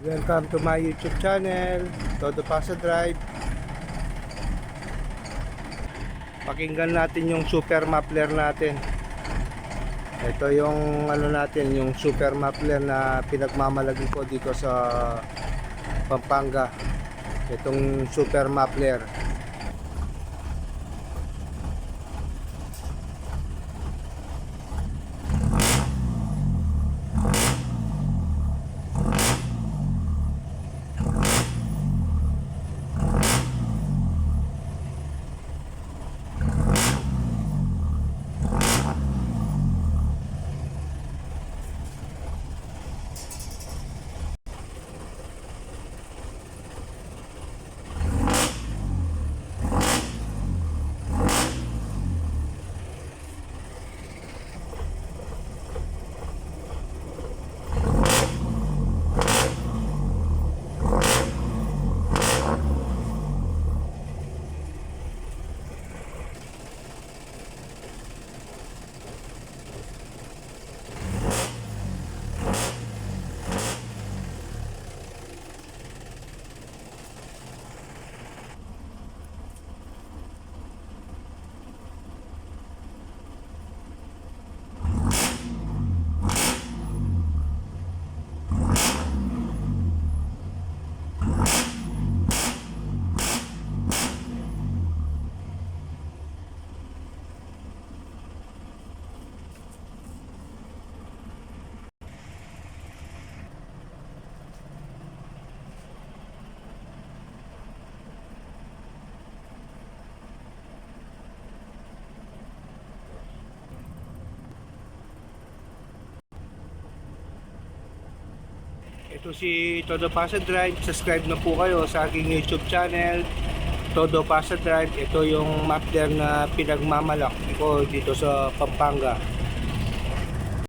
Welcome to my YouTube channel, Todo Pasa Drive. Pakinggan natin yung super muffler natin. Ito yung ano natin, yung super muffler na pinagmamalagi ko dito sa Pampanga. Itong super muffler. Ito si Todo Pasa Drive. Subscribe na po kayo sa aking YouTube channel. Todo Pasa Drive. Ito yung muffler na pinagmamalaki ko dito sa Pampanga.